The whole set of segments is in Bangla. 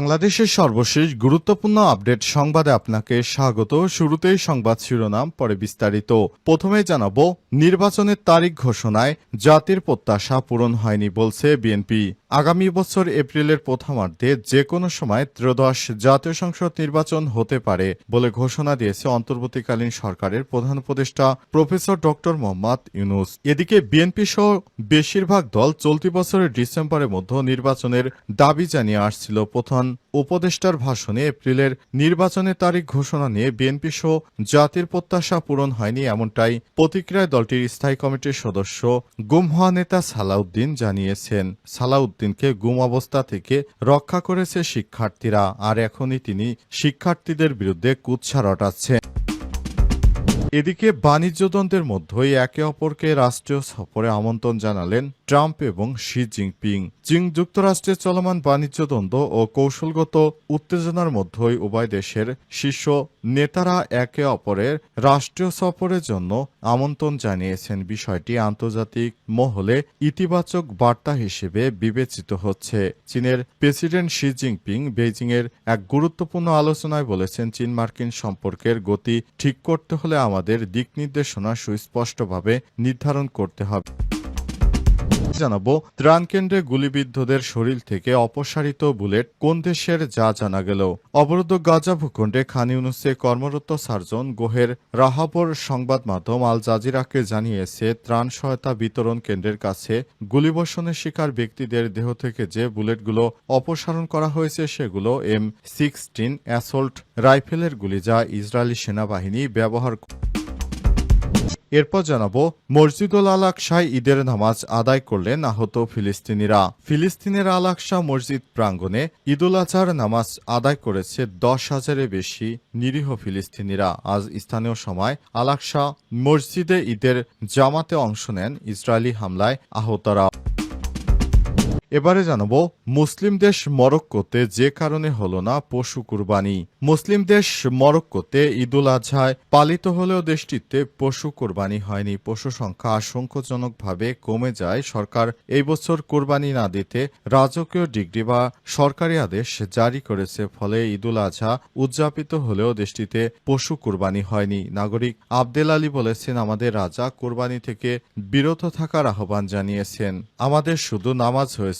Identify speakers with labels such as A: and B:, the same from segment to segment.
A: বাংলাদেশের সর্বশেষ গুরুত্বপূর্ণ আপডেট সংবাদে আপনাকে স্বাগত। শুরুতেই সংবাদ শিরোনাম, পরে বিস্তারিত। প্রথমে জানাব, নির্বাচনের তারিখ ঘোষণায় জাতির প্রত্যাশা পূরণ হয়নি বলছে বিএনপি। আগামী বছর এপ্রিলের প্রথমার্ধে যে কোনো সময় ত্রয়োদশ জাতীয় সংসদ নির্বাচন হতে পারে বলে ঘোষণা দিয়েছে অন্তর্বর্তীকালীন সরকারের প্রধান উপদেষ্টা প্রফেসর ডক্টর মোহাম্মদ ইউনুস। এদিকে বিএনপি সহ বেশিরভাগ দল চলতি বছরের ডিসেম্বরের মধ্যে নির্বাচনের দাবি জানিয়ে আসছিল। প্রধান উপদেষ্টার ভাষণে এপ্রিলের নির্বাচনের তারিখ ঘোষণা নিয়ে বিএনপি সহ জাতির প্রত্যাশা পূরণ হয়নি এমনটাই প্রতিক্রিয়ায় দলটির স্থায়ী কমিটির সদস্য গুম হওয়া নেতা সালাউদ্দিন জানিয়েছেন। সালাউদ্দিনকে গুম অবস্থা থেকে রক্ষা করেছে শিক্ষার্থীরা। আর এখনই তিনি শিক্ষার্থীদের বিরুদ্ধে কুৎসা রটাচ্ছেন এদিকে বাণিজ্যদ্বন্দ্বের মধ্যেই একে অপরকে রাষ্ট্রীয় সফরে আমন্ত্রণ জানালেন ট্রাম্প এবং শি জিনপিং। চীন যুক্তরাষ্ট্রের চলমান বাণিজ্যদ্বন্দ্ব ও কৌশলগত উত্তেজনার মধ্যেই উভয় দেশের শীর্ষ নেতারা একে অপরের রাষ্ট্রীয় সফরের জন্য আমন্ত্রণ জানিয়েছেন। বিষয়টি আন্তর্জাতিক মহলে ইতিবাচক বার্তা হিসেবে বিবেচিত হচ্ছে। চীনের প্রেসিডেন্ট শি জিনপিং বেইজিংয়ের এক গুরুত্বপূর্ণ আলোচনায় বলেছেন, চীন মার্কিন সম্পর্কের গতি ঠিক করতে হলে আমাদের দিক নির্দেশনা সুস্পষ্টভাবে নির্ধারণ করতে হবে। জানাব ত্রাণকেন্দ্রে গুলিবিদ্ধদের শরীর থেকে অপসারিত বুলেট কোন দেশের যা জানা গেল। অবরুদ্ধ গাজা ভূখণ্ডে খান ইউনুসে কর্মরত সার্জন গোহের রাহাবর সংবাদ মাধ্যম আল জাজিরাকে জানিয়েছে, ত্রাণ সহায়তা বিতরণ কেন্দ্রের কাছে গুলিবর্ষণের শিকার ব্যক্তিদের দেহ থেকে যে বুলেটগুলো অপসারণ করা হয়েছে সেগুলো এম সিক্সটিন অ্যাসল্ট রাইফেলের গুলি যা ইসরায়েলি সেনাবাহিনী ব্যবহার এরপর জানাব, মসজিদুল আলাকশায় ঈদের নামাজ আদায় করলেন আহত ফিলিস্তিনিরা। ফিলিস্তিনের আলাকশা মসজিদ প্রাঙ্গণে ঈদুল আজহার নামাজ আদায় করেছে দশ হাজারের বেশি নিরীহ ফিলিস্তিনিরা। আজ স্থানীয় সময় আলাকশা মসজিদে ঈদের জামাতে অংশ নেন ইসরায়েলি হামলায় আহতরা। এবারে জানাব, মুসলিম দেশ মরক্কোতে যে কারণে হলো না পশু কুরবানি। মুসলিম দেশ মরক্কোতে ঈদুল আজহায় পালিত হলেও দেশটিতে পশু কুরবানি হয়নি। পশু সংখ্যা আশঙ্কাজনকভাবে কমে যায়। সরকার এই বছর কুরবানি না দিতে রাজকীয় ডিগ্রি বা সরকারি আদেশ জারি করেছে। ফলে ঈদুল আজহা উদযাপিত হলেও দেশটিতে পশু কুরবানি হয়নি। নাগরিক আবদেল আলী বলেছেন, আমাদের রাজা কুরবানি থেকে বিরত থাকার আহ্বান জানিয়েছেন। আমাদের শুধু নামাজ হয়েছে।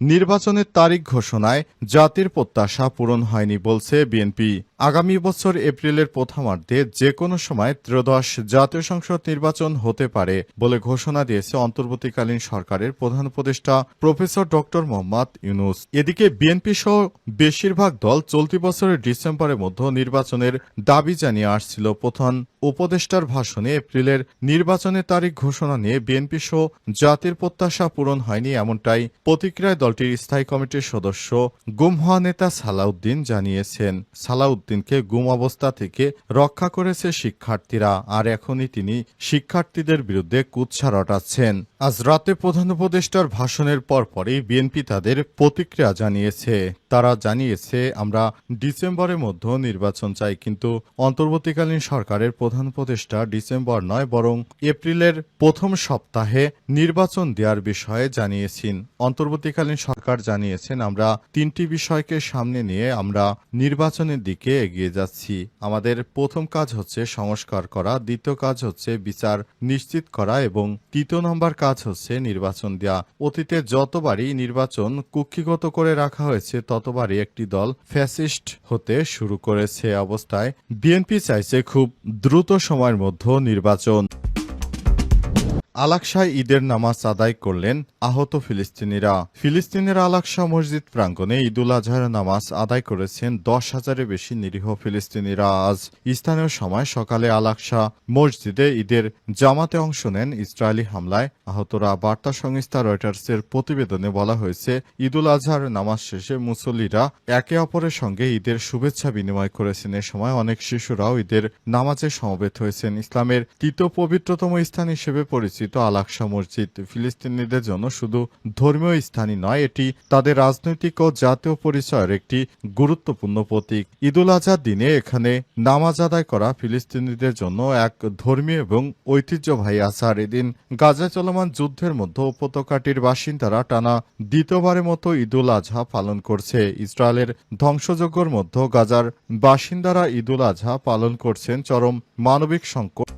A: নির্বাচনের তারিখ ঘোষণায় জাতির প্রত্যাশা পূরণ হয়নি বলছে বিএনপি। আগামী বছর এপ্রিলের প্রথমার্ধে যে কোনো সময় ত্রয়োদশ জাতীয় সংসদ নির্বাচন হতে পারে বলে ঘোষণা দিয়েছে অন্তর্বর্তীকালীন সরকারের প্রধান উপদেষ্টা প্রফেসর ডক্টর মোহাম্মদ ইউনুস। এদিকে বিএনপি সহ বেশিরভাগ দল চলতি বছরের ডিসেম্বরের মধ্যে নির্বাচনের দাবি জানিয়ে আসছিল। প্রধান উপদেষ্টার ভাষণে এপ্রিলের নির্বাচনের তারিখ ঘোষণা নিয়ে বিএনপি সহ জাতির প্রত্যাশা পূরণ হয়নি এমনটাই প্রতিক্রিয়ায় দলটির স্থায়ী কমিটির সদস্য গুম হওয়া নেতা সালাউদ্দিন জানিয়েছেন, সালাউদ্দিনকে গুম অবস্থা থেকে রক্ষা করেছে শিক্ষার্থীরা, আর এখনই তিনি শিক্ষার্থীদের বিরুদ্ধে কুৎসা রটাচ্ছেন। আজ রাতে প্রধান উপদেষ্টার ভাষণের পরপরই বিএনপি তাদের প্রতিক্রিয়া জানিয়েছে। তারা জানিয়েছে, আমরা ডিসেম্বরের মধ্যে নির্বাচন চাই, কিন্তু অন্তর্বর্তীকালীন সরকারের প্রধান উপদেষ্টা ডিসেম্বর নয়, বরং এপ্রিলের প্রথম সপ্তাহে নির্বাচন দেওয়ার বিষয়ে জানিয়েছেন। অন্তর্বর্তীকালীন সরকার জানিয়েছেন, আমরা তিনটি বিষয়কে সামনে নিয়ে আমরা নির্বাচনের দিকে এগিয়ে যাচ্ছি। আমাদের প্রথম কাজ হচ্ছে সংস্কার করা, দ্বিতীয় কাজ হচ্ছে বিচার নিশ্চিত করা এবং তৃতীয় নম্বর কাজ হচ্ছে নির্বাচন দেওয়া অতীতে যতবারই নির্বাচন কুক্ষিগত করে রাখা হয়েছে, ততবারই একটি দল ফ্যাসিস্ট হতে শুরু করেছে অবস্থায়। বিএনপি চাইছে খুব দ্রুত সময়ের মধ্যে নির্বাচন। আলাকসায় ঈদের নামাজ আদায় করলেন আহত ফিলিস্তিনিরা। ফিলিস্তিনের আলাকসা মসজিদ প্রাঙ্গণে ঈদুল আজহার নামাজ আদায় করেছেন দশ হাজারের বেশি নিরীহ ফিলিস্তিনিরা। আজ স্থানীয় সময় সকালে আলাকসা মসজিদে ঈদের জামাতে অংশ নেন ইসরায়েলি হামলায় আহতরা। বার্তা সংস্থা রয়টার্সের প্রতিবেদনে বলা হয়েছে, ঈদুল আজহার নামাজ শেষে মুসল্লিরা একে অপরের সঙ্গে ঈদের শুভেচ্ছা বিনিময় করেছেন। এ সময় অনেক শিশুরাও ঈদের নামাজে সমবেত হয়েছেন। ইসলামের তৃতীয় পবিত্রতম স্থান হিসেবে পরিচিত আলাকসা মসজিদ ফিলিস্তিনিদের জন্য শুধু ধর্মীয় স্থানই নয়, এটি তাদের রাজনৈতিক ও জাতীয় পরিচয়ের একটি গুরুত্বপূর্ণ প্রতীক। ঈদুল আজহার দিনে এখানে নামাজ আদায় করা ফিলিস্তিনিদের জন্য এক ধর্মীয় এবং ঐতিহ্যবাহী আচার এদিন গাজা চলমান যুদ্ধের মধ্যে উপত্যকাটির বাসিন্দারা টানা দ্বিতীয়বারের মতো ঈদুল আজহা পালন করছে। ইসরায়েলের ধ্বংসযজ্ঞর মধ্যে গাজার বাসিন্দারা ঈদুল আজহা পালন করছেন, চরম মানবিক সংকট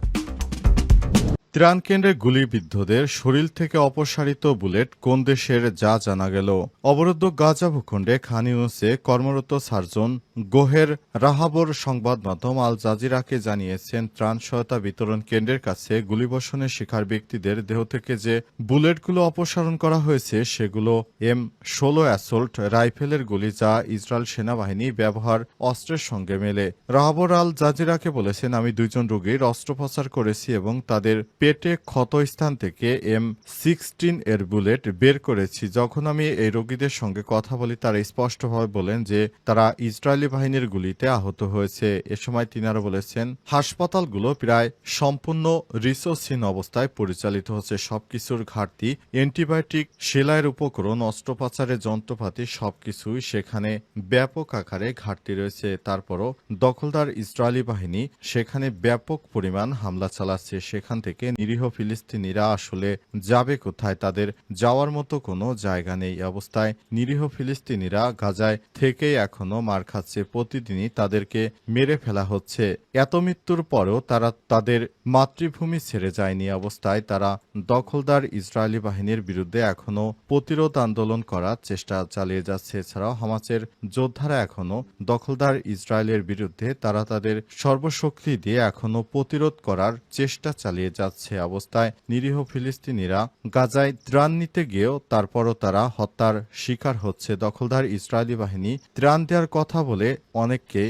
A: ত্রাণ কেন্দ্রে গুলিবিদ্ধদের শরীর থেকে অপসারিত বুলেট কোন দেশের, যা জানা গেল। অবরুদ্ধ গাজা ভূখণ্ডে খান ইউনুসে কর্মরত সার্জন গোহের রাহাবর সংবাদ মাধ্যম আল জাজিরাকে জানিয়েছেন, ত্রাণ সহায়তা বিতরণ কেন্দ্রের কাছে গুলিবর্ষণের শিকার ব্যক্তিদের দেহ থেকে যে বুলেটগুলো অপসারণ করা হয়েছে, সেগুলো এম ষোলো অ্যাসোল্ট রাইফেলের গুলি যা ইসরায়েল সেনাবাহিনী ব্যবহার অস্ত্রের সঙ্গে মেলে। রাহাবর আল জাজিরাকে বলেছেন, আমি দুইজন রোগীর অস্ত্রোপচার করেছি এবং তাদের পেটে ক্ষত স্থান থেকে এম সিক্সটিন এর বুলেট বের করেছি। যখন আমি এই রোগীদের সঙ্গে কথা বলি, তারা স্পষ্টভাবে বলেন যে তারা ইসরায়েলি বাহিনীর গুলিতে আহত হয়েছে। এ সময় তিনারা বলেছেন, হাসপাতালগুলো প্রায় সম্পূর্ণ রিসোর্সহীন অবস্থায় পরিচালিত হচ্ছে। সবকিছুর ঘাটতি, অ্যান্টিবায়োটিক, সেলাইয়ের উপকরণ, অস্ত্রোপচারের যন্ত্রপাতি, সবকিছুই সেখানে ব্যাপক আকারে ঘাটতি রয়েছে। তারপরও দখলদার ইসরায়েলি বাহিনী সেখানে ব্যাপক পরিমাণ হামলা চালাচ্ছে। সেখান থেকে নিরীহ ফিলিস্তিনিরা আসলে যাবে কোথায়? তাদের যাওয়ার মতো কোনো জায়গা নেই। অবস্থায় নিরীহ ফিলিস্তিনিরা গাজায় থেকেই এখনও মার খাচ্ছে। প্রতিদিনই তাদেরকে মেরে ফেলা হচ্ছে। এত মৃত্যুর পরেও তারা তাদের মাতৃভূমি ছেড়ে যায়নি অবস্থায় তারা দখলদার ইসরায়েলি বাহিনীর বিরুদ্ধে এখনও প্রতিরোধ আন্দোলন করার চেষ্টা চালিয়ে যাচ্ছে। এছাড়াও হামাসের যোদ্ধারা এখনও দখলদার ইসরায়েলের বিরুদ্ধে তারা তাদের সর্বশক্তি দিয়ে এখনও প্রতিরোধ করার চেষ্টা চালিয়ে যাচ্ছে অবস্থায় নিরীহ ফিলিস্তিনিরা গাজায় ত্রাণ নিতে গিয়েও তারপরও তারা হত্যার শিকার হচ্ছে। দখলদার ইসরায়েলি বাহিনী ত্রাণ দেওয়ার কথা বলে অনেককে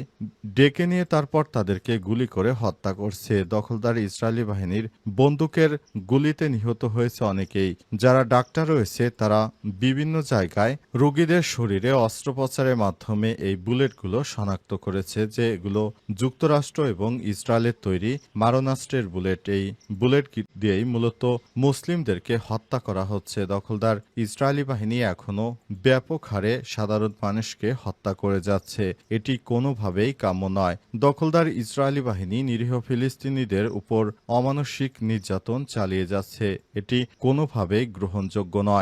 A: ডেকে নিয়ে তারপর তাদেরকে গুলি করে হত্যা করছে। দখলদার ইসরায়েলি বাহিনীর বন্দুকের গুলিতে নিহত হয়েছে অনেকেই। যারা ডাক্তার রয়েছে, তারা বিভিন্ন জায়গায় রোগীদের শরীরে অস্ত্রোপচারের মাধ্যমে এই বুলেটগুলো শনাক্ত করেছে যে এগুলো যুক্তরাষ্ট্র এবং ইসরায়েলের তৈরি মারণাস্ত্রের বুলেট। এই বুলেট দিয়েই মূলত মুসলিমদেরকে হত্যা করা হচ্ছে। দখলদার ইসরায়েলি বাহিনী এখনও ব্যাপক হারে সাধারণ মানুষকে হত্যা করে যাচ্ছে। এটি কোনোভাবেই কাম্য নয়। দখলদার ইসরায়েলি বাহিনী নিরীহ ফিলিস্তিনিদের উপর অমানসিক নির্যাতন চালিয়ে যাচ্ছে। এটি কোনোভাবেই গ্রহণযোগ্য নয়।